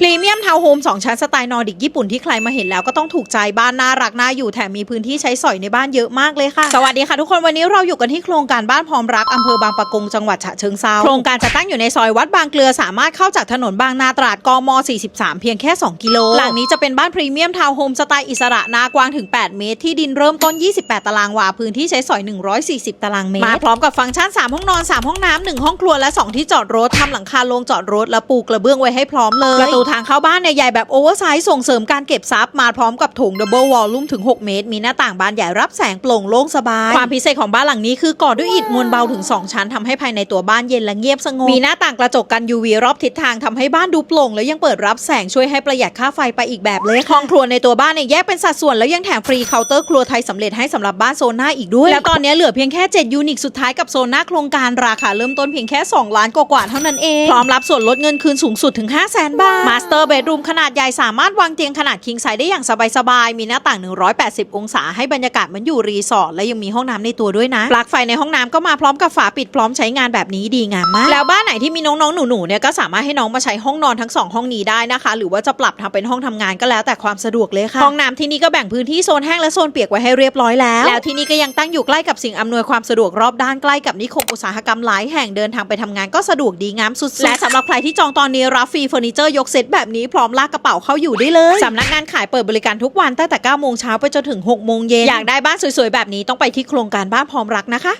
พรีเมียมทาวน์โฮม2ชั้นสไตล์นอร์ดิกญี่ปุ่นที่ใครมาเห็นแล้วก็ต้องถูกใจบ้านน่ารักน่าอยู่แถมมีพื้นที่ใช้สอยในบ้านเยอะมากเลยค่ะ สวัสดีค่ะทุกคนวันนี้เราอยู่กันที่โครงการบ้านพร้อมรักอำเภอบางปะกงจังหวัดฉะเชิงเซาโครงการจะตั้งอยู่ในซอยวัดบางเกลือสามารถเข้าจากถนนบางนาตราดกม 43 เพียงแค่ 2 กิโลหลังนี้จะเป็นบ้านพรีเมียมทาวน์โฮมสไตล์อิสระหนากว้างถึง 8 เมตร ที่ดินเริ่มต้น 28 ตารางวาพื้นที่ใช้สอย 140 ตารางเมตรมาพร้อมกับฟังก์ชัน 3 ห้องนอน 3 ห้องน้ำหนึ่งห้องครัวและ 2 ที่จอดรถทำหลังคาโรงจอดรถและปูกระเบื้องไว้ให้พร้อมเลยประตูทางเข้าบ้านเนี่ยใหญ่แบบโอเวอร์ไซส์ส่งเสริมการเก็บซับมาพร้อมกับโถงดับเบิลวอลลุ่มถึง 6 เมตร มีหน้าต่างบานใหญ่รับแสงโปร่งโล่งสบาย ความพิเศษของบ้านหลังนี้คือก่อด้วยอิฐมวลเบาถึง 2 ชั้นทำให้ภายในตัวบ้านเย็นและเงียบสงบ มีหน้าต่างกระจกกัน UV รอบทิศทางทำให้บ้านดูโปร่งแล้วยังเปิดรับแสงช่วยให้ประหยัดค่าไฟไปอีกแบบเลยห้องครัวในตัวบ้านเนี่ยแยกเป็นสัดส่วนแล้วยังแถมฟรีเคาน์เตอร์ครัวไทยสำเร็จให้สำหรับบ้านโซนหน้าอีกด้วย แล้วตอนนี้เหลือเพียงแค่ 7 ยูนิตสุดท้ายกับโซนหน้าโครงการราคาเริ่มต้นเพียงแค่ 2 ล้านกว่าๆเท่านั้นเองพร้อมรับส่วนลดเงินคืนสูงสุดถึง 5 0 0 0 0 0 บาทมาสเตอร์เบดรูมขนาดใหญ่สามารถวางเตียงขนาดคิงไซส์ได้อย่างสบายๆ มีหน้าต่าง 180 องศาให้บรรยากาศเหมือนอยู่รีสอร์ทและยังมีห้องน้ำในตัวด้วยนะ ปลั๊กไฟในห้องน้ำก็มาพร้อมกับฝาปิดพร้อมใช้งานแบบนี้ดีงามมาก แล้วบ้านไหนที่มีน้องๆ หนูๆเนี่ยก็สามารถให้น้องมาใช้ห้องนอนทั้งสองห้องนี้ได้นะคะ หรือว่าจะปรับทำเป็นห้องทำงานก็แล้วแต่ความสะดวกเลยค่ะ ห้องน้ำที่นี่ก็แบ่งพื้นที่โซนแห้งและโซนเปียกไว้ให้เรียบร้อยแล้ว แล้วที่นี่ก็ยังตั้งอยู่ใกล้กับสิ่งอำนวยความสะดวกรอบด้านใกล้กับนิคมอุตสาหกรรมหลายแห่งเดินทางไปทำงานก็สะดวกดีงามสุดๆและสำหรับใครที่จองตอนนี้รับฟรีเฟอร์นิเจอร์ยกเซตแบบนี้พร้อมลากกระเป๋าเข้าอยู่ได้เลยสำนักงานขายเปิดบริการทุกวันตั้งแต่9โมงเช้าไปจนถึง6โมงเย็นอยากได้บ้านสวยๆแบบนี้ต้องไปที่โครงการบ้านพร้อมรักนะคะ